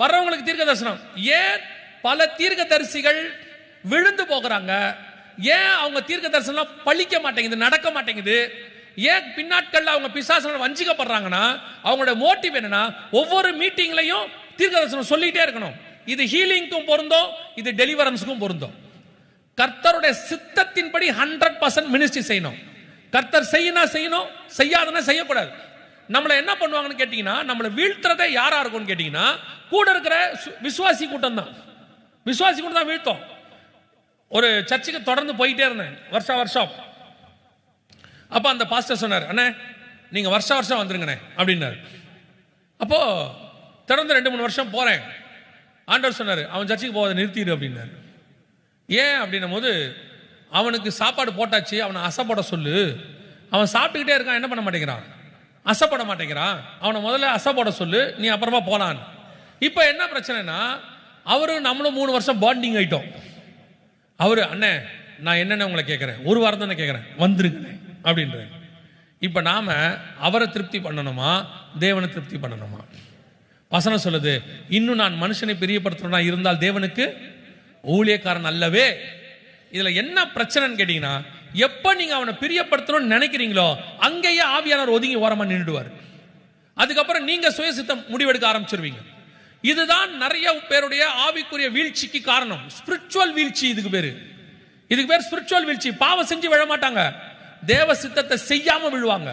வர்றவங்களுக்கு தீர்க்க தரிசனம் ஏன் பல தீர்க்க தரிசிகள் விழுந்து போகிறாங்க? ஏன் அவங்க தீர்க்க தரிசனம் பழிக்க மாட்டேங்குது நடக்க மாட்டேங்குது? ஏன் பின்னாட்கள் அவங்க பிசாசனால் வஞ்சிக்கப்படுறாங்கன்னா அவங்களோட மோட்டிவ் என்னன்னா ஒவ்வொரு மீட்டிங்லையும் தீர்க்க தரிசனம் சொல்லிட்டே இருக்கணும். இது ஹீலிங்க்கும் பொருந்தும் இது டெலிவரன்ஸுக்கும் பொருந்தும். கர்த்தருடைய சித்தத்தின்படி ஹண்ட்ரட் பர்சன்ட் மினிஸ்ட்ரி செய்யணும். கர்த்தர் செய்யினா செய்யணும் செய்யாதனா செய்யக்கூடாது. நம்மளை என்ன பண்ணுவாங்கன்னு கேட்டீங்கன்னா நம்மளை வீழ்த்துறதே யாரா இருக்கும்னு கேட்டீங்கன்னா கூட இருக்கிற விசுவாசி கூட்டம் தான் விசுவாசி கூட்டம் தான் வீழ்த்தோம். ஒரு சர்ச்சுக்கு தொடர்ந்து போயிட்டே இருந்தேன் வருஷா வருஷம். அப்போ அந்த பாஸ்டர் சொன்னார் அண்ணே நீங்க வருஷா வருஷம் வந்துருங்கண்ணே அப்படின்னாரு. அப்போ தொடர்ந்து ரெண்டு மூணு வருஷம் போறேன். ஆண்டவர் சொன்னார் அவன் சர்ச்சுக்கு போவதை நிறுத்திடு அப்படின்னாரு. ஏன் அப்படின்னும் போது அவனுக்கு சாப்பாடு போட்டாச்சு அவனை அசைப்பட சொல்லு. அவன் சாப்பிட்டுக்கிட்டே இருக்கான் என்ன பண்ண மாட்டேங்கிறான்? அசைப்பட மாட்டேங்கிறான் அவனை முதல்ல அசைப்பட சொல்லு நீ அப்புறமா போலான் இப்போ என்ன பிரச்சனைனா அவரும் நம்மளும் மூணு வருஷம் பாண்டிங் ஆயிட்டோம். அவர் அண்ணே நான் என்னென்ன உங்களை கேட்குறேன்? ஒரு வாரம் தானே கேட்குறேன். வந்துருங்க. அப்படின்ற இப்போ நாம் அவரை திருப்தி பண்ணணுமா? தேவனை திருப்தி பண்ணணுமா? வசனம் சொல்லுது இன்னும் நான் மனுஷனை பிரியப்படுத்தணும்னா இருந்தால் தேவனுக்கு ஊழியக்காரன் அல்லவே. இதில் என்ன பிரச்சனைன்னு கேட்டிங்கன்னா எப்போ நீங்கள் அவனை பிரியப்படுத்தணும்னு நினைக்கிறீங்களோ அங்கேயே ஆவியானவர் ஒதுங்கி ஓரமா நின்றுடுவார். அதுக்கப்புறம் நீங்கள் சுயசித்தம் முடிவெடுக்க ஆரம்பிச்சிருவீங்க. இதுதான் நிறைய பேருடைய ஆவிக்குரிய வீழ்ச்சிக்கு காரணம். ஸ்பிரிச்சுவல் வீழ்ச்சி இதுக்கு பேர். இதுக்கு பேர் ஸ்பிரிச்சுவல் வீழ்ச்சி. பாவம் செஞ்சு விழ மாட்டாங்க. தேவ சித்தத்தை செய்யாமல் விழுவாங்க.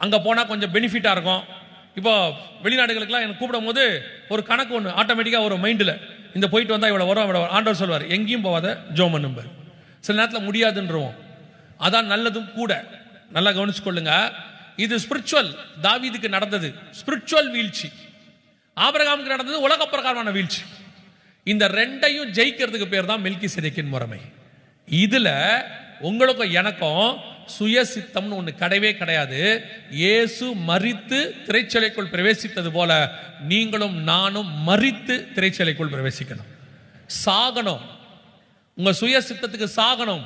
அங்கே போனால் கொஞ்சம் பெனிஃபிட்டாக இருக்கும். இப்போ வெளிநாடுகளுக்கெல்லாம் எனக்கு கூப்பிடும் போது ஒரு கணக்கு ஒன்று ஆட்டோமேட்டிக்காக ஒரு மைண்டில் இந்த போயிட்டு வந்தால் இவ்வளோ வரும் இவ்வளோ வரும். ஆண்டவர் சொல்வார் எங்கேயும் போவாத ஜோமன் நம்பர். சில நேரத்தில் முடியாதுன்றவோம். அதான் நல்லதும் கூட. நல்லா கவனிச்சுக்கொள்ளுங்க. இது ஸ்பிரிச்சுவல் தாவீதுக்கு நடந்தது. ஸ்பிரிச்சுவல் வீழ்ச்சி. ஆபிரகாமுக்கு நடந்தது உலக பிரகாரமான வீழ்ச்சி. இந்த ரெண்டையும் ஜெயிக்கிறதுக்கு பேர் தான் மெல்கி சிதைக்கின் முறைமை. இதுல உங்களுக்கும் எனக்கும் சுயசித்தம்னு ஒன்று கிடையவே கிடையாது. இயேசு மறித்து திரைச்சலைக்குள் பிரவேசித்தது போல நீங்களும் நானும் மறித்து திரைச்சலைக்குள் பிரவேசிக்கணும். சாகணும். உங்க சுயசித்தத்துக்கு சாகணும்.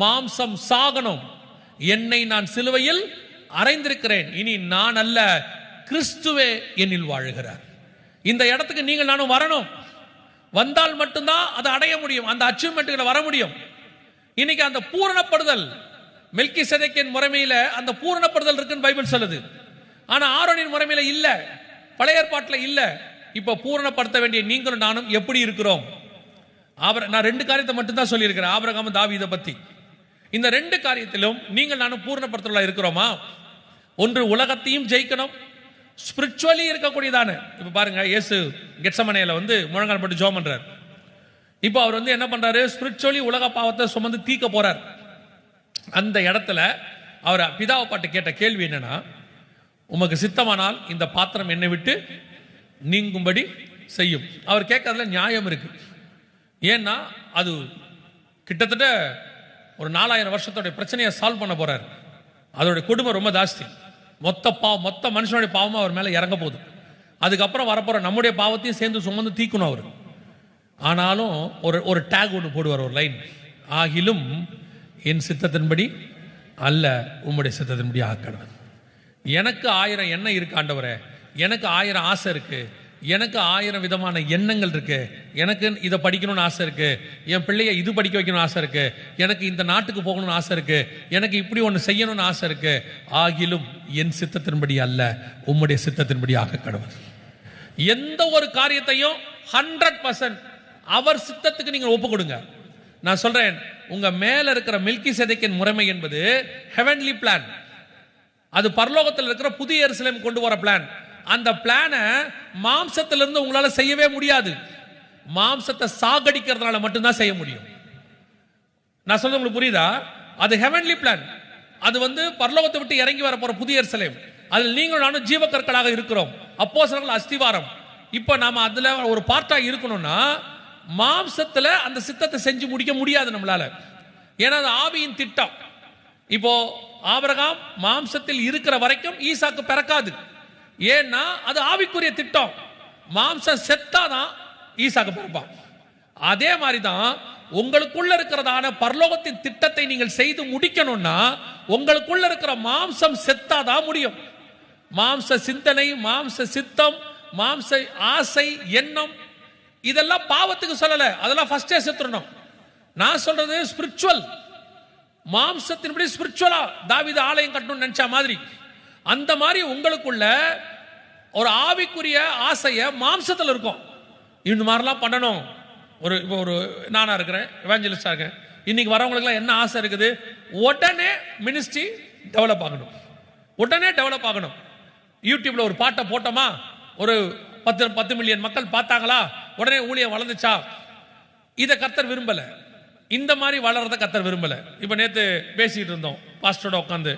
மாம்சம் சாகணும். என்னை நான் சிலுவையில் அறைந்திருக்கிறேன். இனி நான் அல்ல கிறிஸ்துவே என்னில் வாழுகிறார். இந்த இடத்துக்கு நீங்கள் நானும் வரணும். வந்தால் மட்டும்தான் அதை அடைய முடியும். அந்த அச்சீவ்மெண்ட்டுகளை வர முடியும். இன்னைக்கு அந்த பூரணப்படுதல் மெல்கி சதைக்கின் முறைமையில அந்த பூரணப்படுதல் இருக்குன்னு பைபிள் சொல்லுது. ஆனா ஆரோனின் முறைமையில இல்ல. பழைய ஏற்பாட்டில் இல்ல. இப்ப பூரணப்படுத்த வேண்டிய நீங்களும் நானும் எப்படி இருக்கிறோம்? ஆபர நான் ரெண்டு காரியத்தை மட்டும்தான் சொல்லியிருக்கிறேன். ஆபரகாம இதை பத்தி. இந்த ரெண்டு காரியத்திலும் நீங்கள் நானும் பூர்ணப்படுத்தலாம் இருக்கிறோமா? ஒன்று உலகத்தையும் ஜெயிக்கணும். ஸ்பிரிச்சுவலி இருக்கக்கூடியதான. இப்போ பாருங்க இயேசு கெட்சமனையில் வந்து முழங்கால் போட்டு ஜோம் பண்ணுறார் இப்போ அவர் வந்து என்ன பண்ணுறாரு ஸ்பிரிச்சுவலி உலக பாவத்தை சுமந்து தீக்க போறார். அந்த இடத்துல அவர் பிதாவை பாட்டு கேட்ட கேள்வி என்னன்னா உமக்கு சித்தமானால் இந்த பாத்திரம் என்னை விட்டு நீங்கும்படி செய்யும். அவர் கேட்கறதுல நியாயம் இருக்கு. ஏன்னா அது கிட்டத்தட்ட ஒரு நாலாயிரம் வருஷத்தோட பிரச்சனையை சால்வ் பண்ண போறாரு. அதோடைய கொடுமை ரொம்ப ஜாஸ்தி. மொத்த பாவம் மொத்த மனுஷனுடைய பாவமும் அவர் மேலே இறங்க போகுது. அதுக்கப்புறம் வரப்போற நம்முடைய பாவத்தையும் சேர்ந்து சுமந்து தீக்கணும் அவர். ஆனாலும் ஒரு ஒரு டேக் ஒன்று போடுவார் ஒரு லைன் ஆகிலும் என் சித்தத்தின்படி அல்ல உம்முடைய சித்தத்தின்படி ஆக்கணும் எனக்கு ஆயிரம் எண்ணம் இருக்கு ஆண்டவரே. எனக்கு ஆயிரம் ஆசை இருக்குது எனக்கு ஆயிரம் விதமான எண்ணங்கள் இருக்கு. எனக்கு இதை படிக்கணும்னு ஆசை இருக்கு. என் பிள்ளைய இது படிக்க வைக்கணும்னு ஆசை இருக்கு. எனக்கு இந்த நாட்டுக்கு போகணும்னு ஆசை இருக்கு. எனக்கு இப்படி ஒன்று செய்யணும்னு ஆசை இருக்கு. ஆகிலும் என் சித்தத்தின்படி அல்ல. உம்முடைய சித்தத்தின்படி ஆக கடவுள். எந்த ஒரு காரியத்தையும் ஹண்ட்ரட் பர்சன்ட் அவர் சித்தத்துக்கு நீங்கள் ஒப்பு கொடுங்க. நான் சொல்றேன் உங்க மேல இருக்கிற மில்கி செதைக்கின் முறைமை என்பது ஹெவன்லி பிளான் அது பரலோகத்தில் இருக்கிற புதிய எருசலேம் கொண்டு வர பிளான் அந்த பிளானை மாம்சத்திலிருந்து உங்களால செய்யவே முடியாது. மாம்சத்தை சாகடிக்கிறதுனால மட்டும்தான் செய்ய முடியும். நான் சொல்றது உங்களுக்கு புரியுதா? அது ஹெவன்லி பிளான் அது வந்து பரலோகத்தை விட்டு இறங்கி வர போற புதிய எருசலேம். அதில் நீங்களும் நானும் ஜீவக்கற்களாக இருக்கிறோம். அப்போ அஸ்திவாரம். இப்போ நாம அதுல ஒரு பார்ட்டா இருக்கணும்னா மாம்சத்துல அந்த சித்தத்தை செஞ்சு முடிக்க முடியாது நம்மளால. ஏன்னா அது ஆவியின் திட்டம். இப்போ ஆபரகாம் மாம்சத்தில் இருக்கிற வரைக்கும் ஈசாக்கு பிறக்காது. ஏன்னா அது ஆவிக்குரிய திட்டம். மாம்சம் செத்தாதான் ஈசாக்கு பிறப்பான். அதே மாதிரி தான் உங்களுக்குள்ள இருக்கிறதான பரலோகத்தின் திட்டத்தை நீங்கள் செய்து முடிக்கணும்னா உங்களுக்குள்ள இருக்கிற மாம்சம் செத்தாதான் முடியும். மாம்ச சிந்தனை மாம்ச சித்தம் மாம்ச ஆசை எண்ணம் இதெல்லாம் பாவத்துக்கு சொல்லல. அதெல்லாம் ஃபர்ஸ்டே செத்துடணும் நான் சொல்றது ஸ்பிரிச்சுவல் மாம்சத்தின்படி ஸ்பிரிச்சுவலா தாவித ஆலயம் கட்டணும்னு நினைச்ச மாதிரி. அந்த மாதிரி உங்களுக்குள்ள ஒரு ஆவிக்குரிய ஆசைய மாம்சத்தில் இருக்கும். இந்த மாதிரிலாம் பண்ணணும். ஒரு இப்போ ஒரு நானா இருக்கிறேன் எவாஞ்சலிஸ்டா இருக்கேன். இன்னைக்கு வரவங்களுக்குலாம் என்ன ஆசை இருக்குது? உடனே மினிஸ்ட்ரி டெவலப் ஆகணும். உடனே டெவலப் ஆகணும். யூடியூப்ல ஒரு பாட்டை போட்டோமா? ஒரு பத்து பத்து மில்லியன் மக்கள் பார்த்தாங்களா? உடனே ஊழியம் வளர்ந்துச்சா? இதை கத்தர் விரும்பலை. இந்த மாதிரி வளர்றத கத்தர் விரும்பலை. இப்போ நேற்று பேசிக்கிட்டு இருந்தோம் பாஸ்டரோட உட்காந்து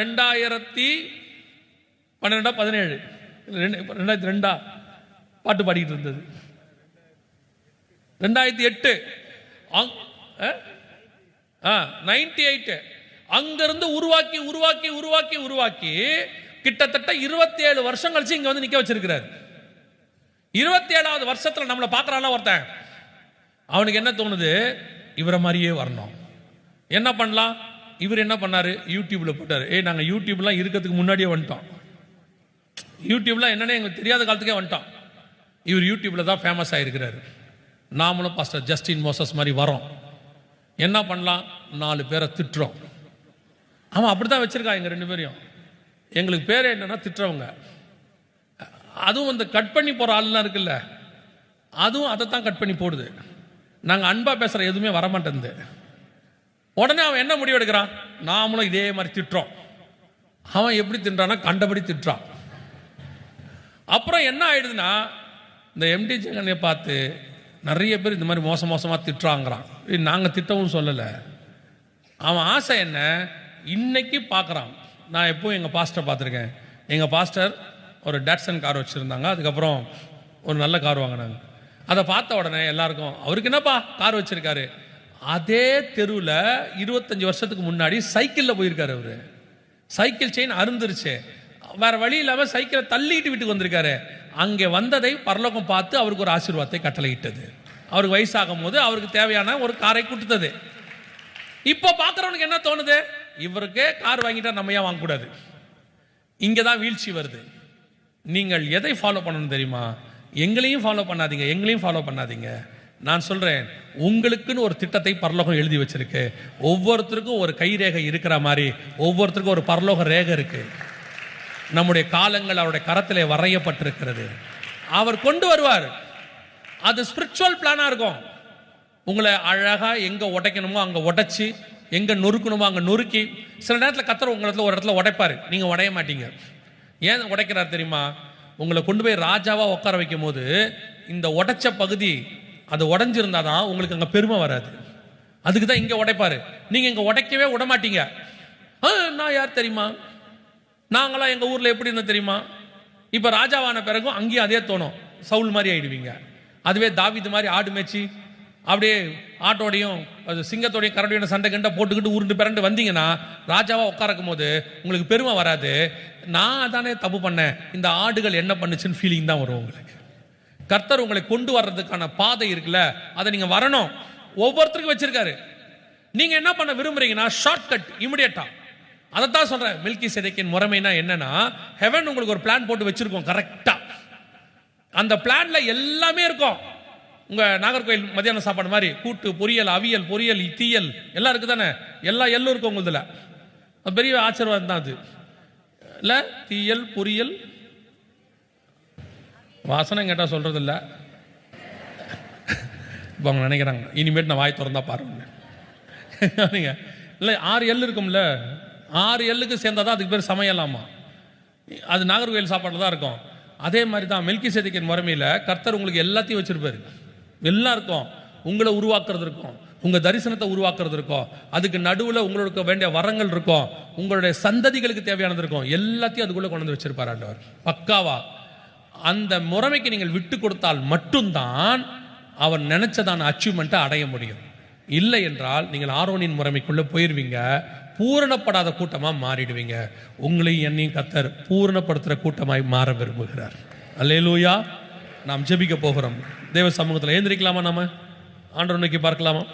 ரெண்டாயிரத்தி பன்னிரெண்டா பதினேழு? ரெண்டு ரெண்டாயிரத்தி ரெண்டா? பாட்டு பாடிக்கிட்டு இருந்தது. ரெண்டாயிரத்தி எட்டு. Ninety eight. அங்கிருந்து உருவாக்கி உருவாக்கி உருவாக்கி உருவாக்கி கிட்டத்தட்ட இருபத்தி ஏழு வருஷம் கழிச்சு இங்க வந்து நிக்க வச்சிருக்கிறார். இருபத்தி ஏழாவது வருஷத்துல நம்மளை பார்க்கறான்ல ஒருத்தன். அவனுக்கு என்ன தோணுது? இவரை மாதிரியே வரணும். என்ன பண்ணலாம்? இவர் என்ன பண்ணாரு? யூடியூப்ல போட்டாரு. ஏய் நாங்க யூடியூப்லாம் இருக்கிறதுக்கு முன்னாடியே வந்துட்டோம். யூடியூப்லாம் என்னன்னு எங்களுக்கு தெரியாத காலத்துக்கே வந்துட்டோம் இவர் யூடியூப்ல தான் ஃபேமஸ் ஆகிருக்கிறாரு நாமளும் பாஸ்டர் ஜஸ்டின் மோசஸ் மாதிரி வரோம் என்ன பண்ணலாம்? நாலு பேரை திட்டுறோம். அவன் அப்படி தான் வச்சிருக்கான் எங்கள் ரெண்டு பேரையும். எங்களுக்கு பேர் என்னன்னா திட்டுறவங்க. அதுவும் அந்த கட் பண்ணி போகிற ஆள்லாம் இருக்குல்ல. அதுவும் அதை தான் கட் பண்ணி போடுது. நாங்கள் அன்பாக பேசுகிற எதுவுமே வரமாட்டேங்குது. உடனே அவன் என்ன முடிவு எடுக்கிறான் நாமளும் இதே மாதிரி திட்டுறோம். அவன் எப்படி தின்றான்னா கண்டபடி திட்டுறான். அப்புறம் என்ன ஆயிடுதுன்னா இந்த எம்டி ஜெகனை பார்த்து நிறைய பேர் இந்த மாதிரி மோசம் மோசமாக திட்டுறாங்கிறான். நாங்கள் திட்டவும் சொல்லலை. அவன் ஆசை என்ன? இன்னைக்கு பார்க்குறான். நான் எப்போ எங்கள் பாஸ்டரை பார்த்துருக்கேன். எங்கள் பாஸ்டர் ஒரு டேட்சன் கார் வச்சுருந்தாங்க. அதுக்கப்புறம் ஒரு நல்ல கார் வாங்கினாங்க. அதை பார்த்த உடனே எல்லாருக்கும் அவருக்கு என்னப்பா கார் வச்சுருக்காரு? அதே தெருவில் இருபத்தஞ்சி வருஷத்துக்கு முன்னாடி சைக்கிளில் போயிருக்காரு அவர். சைக்கிள் செயின் அருந்துருச்சு வேற வழி இல்லாமல் சைக்கிளை தள்ளிட்டு வீட்டுக்கு வந்திருக்காரு. அங்கே வந்ததை பரலோகம் பார்த்து அவருக்கு ஒரு ஆசீர்வாதத்தை கட்டளையிட்டது. அவருக்கு வயசாகும் போது அவருக்கு தேவையான ஒரு காரை கொடுத்தது. இப்போ பார்க்குறவனுக்கு என்ன தோணுது? இவருக்கே கார் வாங்கிட்டா நம்ம ஏன் வாங்கக்கூடாது? இங்கே தான் வீழ்ச்சி வருது. நீங்கள் எதை ஃபாலோ பண்ணணும் தெரியுமா? எங்களையும் ஃபாலோ பண்ணாதீங்க எங்களையும் ஃபாலோ பண்ணாதீங்க. நான் சொல்கிறேன் உங்களுக்குன்னு ஒரு திட்டத்தை பரலோகம் எழுதி வச்சிருக்கு. ஒவ்வொருத்தருக்கும் ஒரு கைரேகை இருக்கிற மாதிரி ஒவ்வொருத்தருக்கும் ஒரு பரலோக ரேகை இருக்குது நம்முடைய காலங்கள் அவருடைய கரத்திலே வரையப்பட்டிருக்கிறது. அவர் கொண்டு வருவார். அது ஸ்பிரிச்சுவல் பிளானாக இருக்கும். உங்களை அழகாக எங்கே உடைக்கணுமோ அங்கே உடைச்சி எங்கே நொறுக்கணுமோ அங்கே நொறுக்கி சில நேரத்தில் கத்துற உங்க இடத்துல ஒரு இடத்துல உடைப்பார். நீங்கள் உடைய மாட்டீங்க. ஏன் உடைக்கிறார் தெரியுமா? உங்களை கொண்டு போய் ராஜாவாக உட்கார வைக்கும் போது இந்த உடைச்ச பகுதி அது உடைஞ்சிருந்தாதான் உங்களுக்கு அங்கே பெருமை வராது. அதுக்கு தான் இங்கே உடைப்பார். நீங்கள் இங்கே உடைக்கவே உடமாட்டீங்க "ஆ, நான் யார் தெரியுமா? நாங்களாம் எங்கள் ஊரில் எப்படி இருந்தோம் தெரியுமா? இப்போ ராஜாவான பிறகும் அங்கேயும் அதே தோணும். சவுல் மாதிரி ஆயிடுவீங்க. அதுவே தாவீது மாதிரி ஆடு மேய்ச்சி அப்படியே ஆட்டோடையும் அது சிங்கத்தோடையும் கரடியோட சண்டை கண்டை போட்டுக்கிட்டு உருண்டு பிறண்டு வந்தீங்கன்னா ராஜாவாக உட்காரக்கும் போது உங்களுக்கு பெருமை வராது. நான் தானே தப்பு பண்ணேன். இந்த ஆடுகள் என்ன பண்ணுச்சுன்னு ஃபீலிங் தான் வரும் உங்களுக்கு. கர்த்தர் உங்களை கொண்டு வர்றதுக்கான பாதை இருக்குல்ல அதை நீங்கள் வரணும். ஒவ்வொருத்தருக்கும் வச்சிருக்காரு. நீங்கள் என்ன பண்ண விரும்புறீங்கன்னா ஷார்ட் கட் இமிடியட்டாக அதைத்தான் சொல்றேன். மில்கி சிதைக்கின் முறைமைனா என்னன்னா ஹெவன் உங்களுக்கு ஒரு பிளான் போட்டு வச்சிருக்கோம் கரெக்டா அந்த பிளான்ல எல்லாமே இருக்கும். உங்க நாகர்கோயில் மத்தியான சாப்பாடு மாதிரி கூட்டு பொரியல் அவியல் பொரியல் தீயல் எல்லாம் இருக்கு தானே எல்லா எல்லும் இருக்கும் உங்களுதுல. அது பெரிய ஆச்சரியம் தான் அது. இல்லை தீயல் பொரியல். வாசனை கேட்டால் சொல்கிறது இல்லை இப்போ அவங்க நினைக்கிறாங்க இனிமேட்டு நான் வாய் திறந்தா பாருங்க இல்லை ஆறு எள் இருக்கும்ல? ஆறு எள்ளுக்கு சேர்ந்தாதான் அதுக்கு பேர் சமையலாமா? அது நாகர்கோயில் சாப்பாடு தான் இருக்கும். அதே மாதிரி தான் மில்கி சேதிக்கின் முறைமையில் கர்த்தர் உங்களுக்கு எல்லாத்தையும் வச்சுருப்பாரு. எல்லாம் இருக்கும். உங்களை உருவாக்குறது இருக்கும். உங்கள் தரிசனத்தை உருவாக்குறது இருக்கும். அதுக்கு நடுவில் உங்களுக்கு வேண்டிய வரங்கள் இருக்கும். உங்களுடைய சந்ததிகளுக்கு தேவையானது இருக்கும். எல்லாத்தையும் அதுக்குள்ளே கொண்டு வந்து வச்சிருப்பார் ஆண்டவர். பக்காவா. அந்த முறைமைக்கு நீங்கள் விட்டு கொடுத்தால் மட்டும்தான் அவர் நினைச்சதான அச்சீவ்மெண்ட்டை அடைய முடியும். இல்லை என்றால் நீங்கள் ஆரோனின் முறைமைக்குள்ளே போயிடுவீங்க பூரணப்படாத கூட்டமாக மாறிடுவீங்க. உங்களையும் என்னையும் கத்தர் பூரணப்படுத்துகிற கூட்டமாய் மாற விரும்புகிறார். அல்லேலூயா. நாம் ஜெபிக்க போகிறோம். தேவ சமூகத்தில் ஏந்திரிக்கலாமா நாம? ஆண்டவர் நோக்கி பார்க்கலாமா?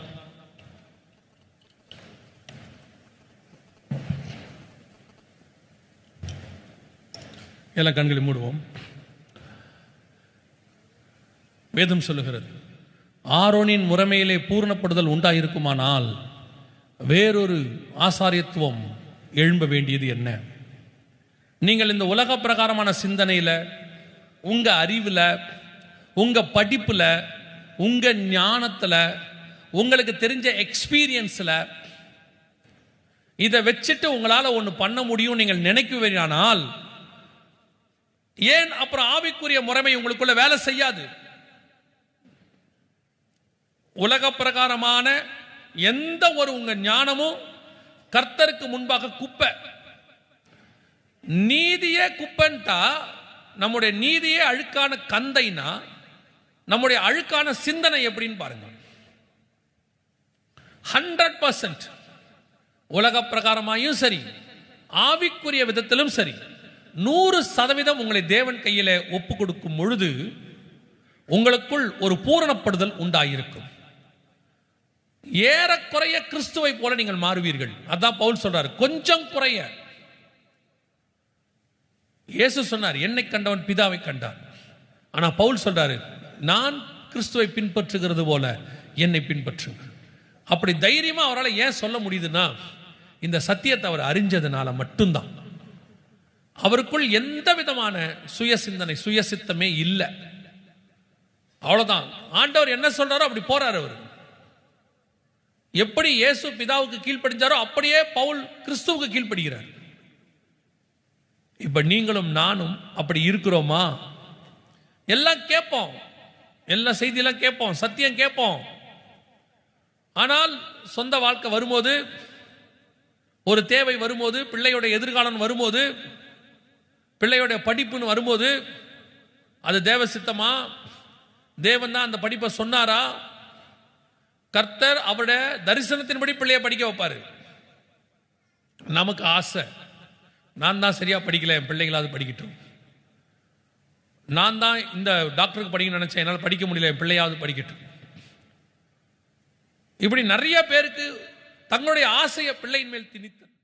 எல்லா கண்களை மூடுவோம். வேதம் சொல்லுகிறது. ஆரோனின் முறைமையிலே பூரணப்படுதல் உண்டாயிருக்குமானால் வேறொரு ஆசாரியத்துவம் எழும்ப வேண்டியது என்ன? நீங்கள் இந்த உலக பிரகாரமான சிந்தனையில் உங்கள் அறிவில் உங்கள் படிப்பில் உங்கள் ஞானத்தில் உங்களுக்கு தெரிஞ்ச எக்ஸ்பீரியன்ஸில் இதை வச்சுட்டு உங்களால் ஒன்று பண்ண முடியும் நீங்கள் நினைக்குவீரானால் ஏன் அப்புறம் ஆவிக்குரிய முறைமை உங்களுக்குள்ள வேலை செய்யாது? உலக பிரகாரமான எந்த ஒரு உங்க ஞானமும் கர்த்தருக்கு முன்பாக குப்பை. நீதியே குப்பன்ட்டா நம்முடைய நீதியே அழுக்கான கந்தைனா நம்முடைய அழுக்கான சிந்தனை எப்படின்னு பாருங்க. ஹண்ட்ரட் பர்சன்ட் உலக பிரகாரமாயும் சரி ஆவிக்குரிய விதத்திலும் சரி நூறு சதவீதம் உங்களை தேவன் கையில ஒப்பு கொடுக்கும் பொழுது உங்களுக்குள் ஒரு பூரணப்படுதல் உண்டாயிருக்கும். ஏறக்குறைய கிறிஸ்துவை போல நீங்கள் மாறுவீர்கள். அதான் பவுல் சொல்றாரு. கொஞ்சம் குறைய. இயேசு சொன்னார் என்னை கண்டவன் பிதாவை கண்டான். ஆனா பவுல் சொல்றாரு நான் கிறிஸ்துவை பின்பற்றுகிறது போல என்னை பின்பற்றுங்கள். அப்படி தைரியமா அவரால் ஏன் சொல்ல முடியுதுன்னா இந்த சத்தியத்தை அவர் அறிஞ்சதுனால மட்டும்தான். அவருக்குள் எந்த விதமான சுய சிந்தனை சுய சித்தமே இல்லை. அவ்வளவுதான். ஆண்டவர் என்ன சொல்றாரோ அப்படி போறாரு அவர். எப்படி இயேசு பிதாவுக்கு கீழ்ப்படிஞ்சாரோ அப்படியே பவுல் கிறிஸ்துவுக்கு கீழ்ப்படுகிறார். இப்ப நீங்களும் நானும் அப்படி இருக்கிறோமா? எல்லாம் கேட்போம். எல்லா செய்தியெல்லாம் கேட்போம். சத்தியம் கேட்போம். ஆனால் சொந்த வாழ்க்கை வரும்போது ஒரு தேவை வரும்போது பிள்ளையோட எதிர்காலம் வரும்போது பிள்ளையோட படிப்புன்னு வரும்போது அது தேவ சித்தமா தேவன் தான் அந்த படிப்பை சொன்னாரா? கர்த்தர் அவருடைய தரிசனத்தின்படி பிள்ளைய படிக்க வைப்பாரு. நமக்கு ஆசை. நான் தான் சரியா படிக்கல என் பிள்ளைங்களாவது படிக்கட்டும். நான் தான் இந்த டாக்டருக்கு படிக்கணும்னு நினைச்சேன் என்னால் படிக்க முடியல என் பிள்ளையாவது படிக்கட்டும். இப்படி நிறைய பேருக்கு தங்களுடைய ஆசையை பிள்ளையின் மேல் திணித்தன்